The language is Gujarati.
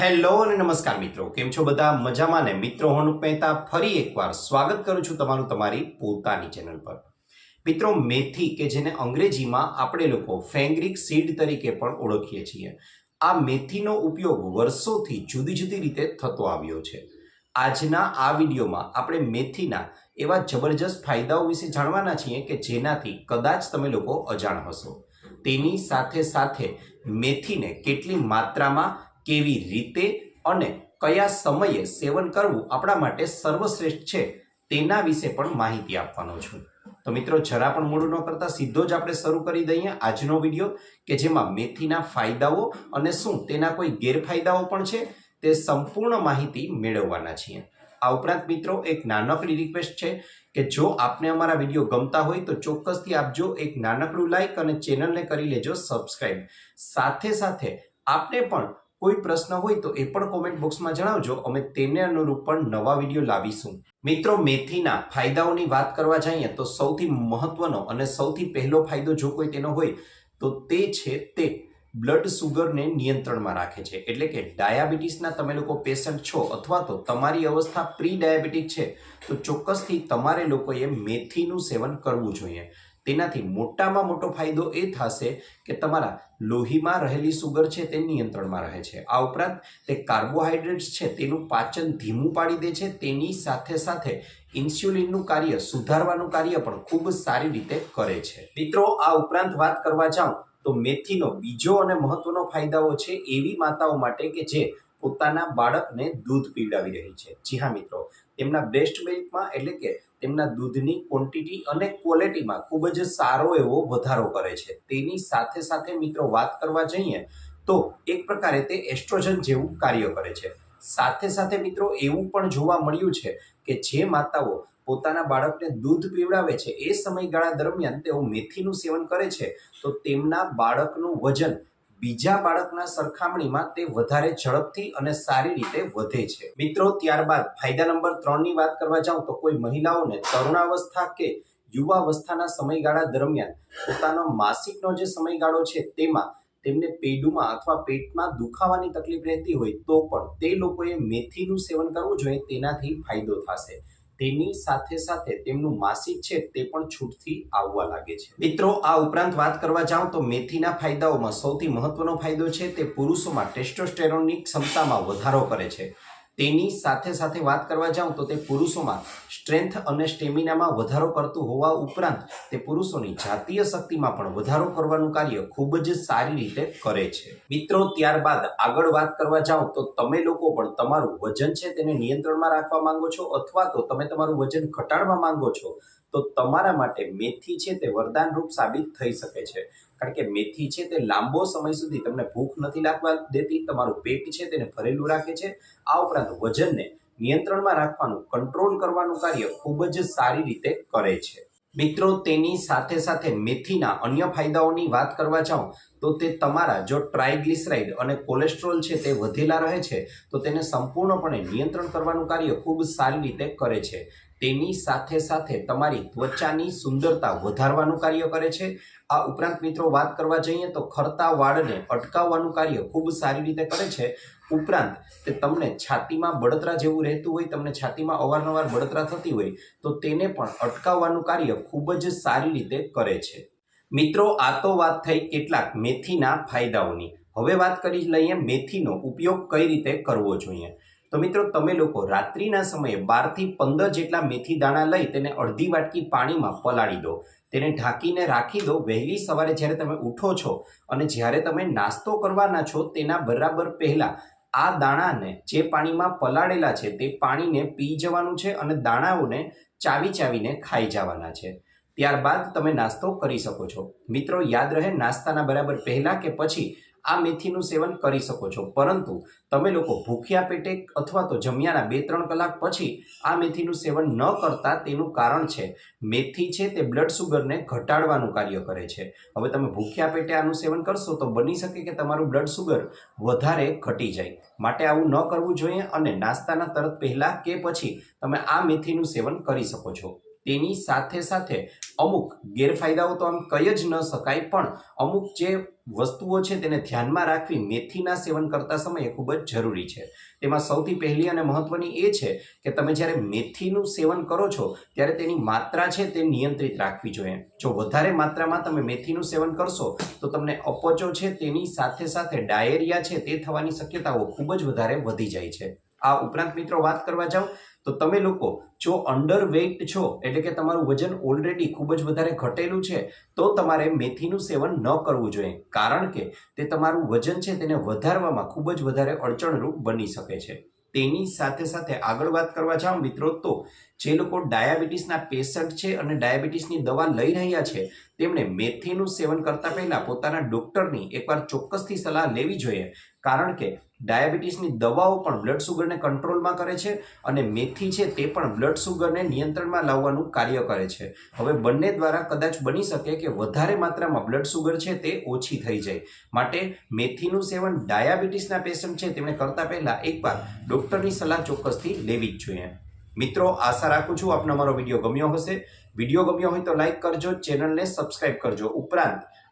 હેલો અને નમસ્કાર મિત્રો, કેમ છો બધા? મજામાં ને? મિત્રો, હું મહેતા ફરી એકવાર સ્વાગત કરું છું તમારું તમારી પોતાની ચેનલ પર. મિત્રો, મેથી કે જેને અંગ્રેજીમાં આપણે લોકો ફેંગ્રિક સીડ તરીકે પણ ઓળખીએ છીએ, આ મેથીનો ઉપયોગ વર્ષોથી જુદી જુદી રીતે થતો આવ્યો છે. આજના આ વિડીયોમાં આપણે મેથીના એવા જબરજસ્ત ફાયદાઓ વિશે જાણવાના છીએ કે જેનાથી કદાચ તમે લોકો અજાણ હશો. તેની સાથે સાથે મેથીને કેટલી માત્રામાં કેવી રીતે અને કયા સમયે સેવન કરવું આપણા માટે સર્વશ્રેષ્ઠ છે તેના વિશે પણ માહિતી આપવાનો છું. તો મિત્રો, જરા પણ મોડું ન કરતા સીધો જ આપણે શરૂ કરી દઈએ આજનો વીડિયો કે જેમાં મેથીના ફાયદાઓ અને શું તેના કોઈ ગેરફાયદાઓ પણ છે તે સંપૂર્ણ માહિતી મેળવવાના છીએ. આ ઉપરાંત મિત્રો, એક નાનકડી રિક્વેસ્ટ છે કે જો આપને અમારા વીડિયો ગમતા હોય તો ચોક્કસથી આપજો એક નાનકડું લાઈક અને ચેનલને કરી લેજો સબસ્ક્રાઈબ સાથે સાથે આપને પણ કોઈ પ્રશ્ન હોય તો એ પણ કોમેન્ટ બોક્સમાં જણાવજો. અમે તેને અનુરૂપ પણ નવા વીડિયો લાવીશું. મિત્રો, મેથીના ફાયદાઓની વાત કરવા જઈએ તો સૌથી મહત્વનો અને સૌથી પહેલો ફાયદો જો કોઈ તેનો હોય તો તે છે તે બ્લડ સુગરને નિયંત્રણમાં રાખે છે. એટલે કે ડાયાબિટીસના તમે લોકો પેશન્ટ છો અથવા તો તમારી અવસ્થા પ્રી ડાયાબિટીક છે, તો ચોક્કસથી તમારે લોકોએ મેથીનું સેવન કરવું જોઈએ. તેનાથી મોટામાં મોટો ફાયદો એ થશે કે તમારા લોહીમાં રહેલી સુગર છે તે નિયંત્રણમાં રહે છે. આ ઉપરાંત તે કાર્બોહાઈડ્રેટ્સ છે તેનું પાચન ધીમું પાડી દે છે. તેની સાથે સાથે ઇન્સ્યુલિનનું કાર્ય સુધારવાનું કાર્ય પણ ખૂબ સારી રીતે કરે છે. મિત્રો, આ ઉપરાંત વાત કરવા જાઉં તો મેથીનો બીજો અને મહત્વનો ફાયદાઓ છે એવી માતાઓ માટે કે જે પોતાના બાળકને દૂધ પીવડાવી રહી છે. જી હા મિત્રો, તેમના બ્રેસ્ટ મિલ્કમાં એટલે કે તેમના દૂધની ક્વોન્ટિટી અને ક્વોલિટીમાં ખૂબ જ સારો એવો વધારો કરે છે. તેની સાથે સાથે મિત્રો વાત કરવા જઈએ તો એક પ્રકારે તે એસ્ટ્રોજન જેવું કાર્ય કરે છે. સાથે સાથે મિત્રો એવું પણ જોવા મળ્યું છે કે જે માતાઓ પોતાના બાળકને દૂધ પીવડાવે છે એ સમયગાળા દરમિયાન તેઓ મેથીનું સેવન કરે છે. તો તેમના બાળકનું વજન બીજા બાળકના સરખામણીમાં તે વધારે ઝડપથી અને સારી રીતે વધે છે. મિત્રો, ત્યારબાદ ફાયદા નંબર ત્રણની વાત કરવા જાઉં તો કોઈ મહિલાઓને તરુણાવસ્થા કે યુવાવસ્થાના સમયગાળા દરમિયાન પોતાનો માસિકનો જે સમયગાળો છે તેમાં તેમને પેડુમાં અથવા પેટમાં દુખાવાની તકલીફ રહેતી હોય તો પણ તે લોકોએ મેથીનું સેવન કરવું જોઈએ, તેનાથી ફાયદો થશે. તેની સાથે સાથે તેમનું માસિક છે તે પણ છૂટથી આવવા લાગે છે. મિત્રો, આ ઉપરાંત વાત કરવા જાઉં તો મેથીના ફાયદાઓમાં સૌથી મહત્વનો ફાયદો છે તે પુરુષોમાં ટેસ્ટોસ્ટેરોનની ક્ષમતામાં વધારો કરે છે. તેની સાથે સાથે વાત કરવા જાઉં તો તે પુરુષોમાં સ્ટ્રેન્થ અને સ્ટેમિનામાં વધારો કરતું હોવા ઉપરાંત તે પુરુષોની જાતીય શક્તિમાં પણ વધારો કરવાનું કાર્ય ખૂબ જ સારી રીતે કરે છે. મિત્રો, ત્યારબાદ આગળ વાત કરવા જાઉં તો તમે લોકો પણ તમારું વજન છે તેને નિયંત્રણમાં રાખવા માંગો છો અથવા તો તમે તમારું વજન ઘટાડવા માંગો છો તો તમારા માટે મેથી છે તે વરદાન રૂપ સાબિત થઈ શકે છે. કારણ કે મેથી છે તે લાંબો સમય સુધી તમને ભૂખ નથી લાગવા દેતી, તમારું પેટ છે તેને ભરેલું રાખે છે. આ ઉપરાંત વજનને નિયંત્રણમાં રાખવાનું, કંટ્રોલ કરવાનું કાર્ય ખૂબ જ સારી રીતે કરે છે. મિત્રો, તેની સાથે સાથે મેથીના અન્ય ફાયદાઓની વાત કરવા જાઉં, તો તે તમારા જો ટ્રાયગ્લિસરાઇડ અને કોલેસ્ટ્રોલ છે તે વધેલા રહે છે, તો તેને સંપૂર્ણપણે નિયંત્રણ કરવાનું કાર્ય ખૂબ સારી રીતે કરે છે. તેની સાથે સાથે તમારી ત્વચાની સુંદરતા વધારવાનું કાર્ય કરે છે. આ ઉપરાંત મિત્રો, વાત કરવા જઈએ તો ખરતા વાળને અટકાવવાનું કાર્ય ખૂબ સારી રીતે કરે છે. ઉપરાંત તે તમને છાતીમાં બળતરા જેવું રહેતું હોય, તમને છાતીમાં અવારનવાર બળતરા થતી હોય, તો તેને પણ અટકાવવાનું કાર્ય ખૂબ જ સારી રીતે કરે છે. મિત્રો, આ તો વાત થઈ કેટલાક મેથીના ફાયદાઓની. હવે વાત કરી લઈએ મેથીનો ઉપયોગ કઈ રીતે કરવો જોઈએ. તો મિત્રો, તમે લોકો રાત્રિના સમયે બારથી પંદર જેટલા મેથી દાણા લઈ તેને અડધી વાટકી પાણીમાં પલાળી દો. તેને ઢાંકીને રાખી દો. વહેલી સવારે જ્યારે તમે ઉઠો છો અને જ્યારે તમે નાસ્તો કરવાના છો, તેના બરાબર પહેલાં આ દાણાને જે પાણીમાં પલાળેલા છે તે પાણીને પી જવાનું છે અને દાણાઓને ચાવી ચાવીને ખાઈ જવાના છે. ત્યારબાદ તમે નાસ્તો કરી શકો છો. મિત્રો, યાદ રહે નાસ્તાના બરાબર પહેલાં કે પછી આ મેથીનું સેવન કરી શકો છો. પરંતુ તમે લોકો ભૂખ્યા પેટે અથવા તો જમ્યાના બે ત્રણ કલાક પછી આ મેથીનું સેવન ન કરતા તેનું કારણ છે, મેથી છે તે બ્લડ સુગરને ઘટાડવાનું કાર્ય કરે છે. હવે તમે ભૂખ્યા પેટે આનું સેવન કરશો તો બની શકે કે તમારું બ્લડ સુગર વધારે ઘટી જાય. માટે આવું ન કરવું જોઈએ અને નાસ્તાના તરત પહેલાં કે પછી તમે આ મેથીનું સેવન કરી શકો છો. તેની સાથે સાથે અમુક ગેરફાયદાઓ તો આમ કહી જ ન શકાય, પણ અમુક જે વસ્તુઓ છે તેને ધ્યાનમાં રાખવી મેથીના સેવન કરતા સમયે ખૂબ જ જરૂરી છે. તેમાં સૌથી પહેલી અને મહત્વની એ છે કે તમે જ્યારે મેથીનું સેવન કરો છો, ત્યારે તેની માત્રા છે તે નિયંત્રિત રાખવી જોઈએ. જો વધારે માત્રામાં તમે મેથીનું સેવન કરશો, તો તમને અપચો છે તેની સાથે સાથે ડાયેરિયા છે તે થવાની શક્યતાઓ ખૂબ જ વધારે વધી જાય છે. આ ઉપરાંત મિત્રો વાત કરવા જાઓ તો તમે લોકો, જો અંડર વેઇટ છો, એટલે કે તમારું વજન ઓલરેડી ખૂબ જ વધારે ઘટેલું છે, તો તમારે મેથીનું સેવન ન કરવું જોઈએ. કારણ કે તે તમારું વજન છે તેને વધારવામાં ખૂબ જ વધારે અડચણરૂપ બની શકે છે. તેની સાથે સાથે આગળ વાત કરવા જાઓ મિત્રો, તો જે લોકો ડાયાબિટીસના પેશન્ટ છે અને ડાયાબિટીસની દવા લઈ રહ્યા છે તેમણે મેથીનું સેવન કરતા પહેલા પોતાના ડોક્ટરની એકવાર ચોક્કસથી સલાહ લેવી જોઈએ. કારણ કે ડાયાબિટીસની દવાઓ પણ બ્લડ સુગરને કંટ્રોલમાં કરે છે અને મેથી છે તે પણ બ્લડ સુગરને નિયંત્રણમાં લાવવાનું કાર્ય કરે છે. હવે બંને દ્વારા કદાચ બની શકે કે વધારે માત્રામાં બ્લડ સુગર છે તે ઓછી થઈ જાય. માટે મેથીનું સેવન ડાયાબિટીસના પેશન્ટ છે તેમણે કરતા પહેલાં એકવાર ડોક્ટરની સલાહ ચોક્કસથી લેવી જ જોઈએ. મિત્રો, આશા રાખું છું આપનો અમારો વીડિયો ગમ્યો હશે. વીડિયો ગમ્યો હોય તો લાઈક કરજો, ચેનલને સબસ્ક્રાઇબ કરજો. ઉપરાંત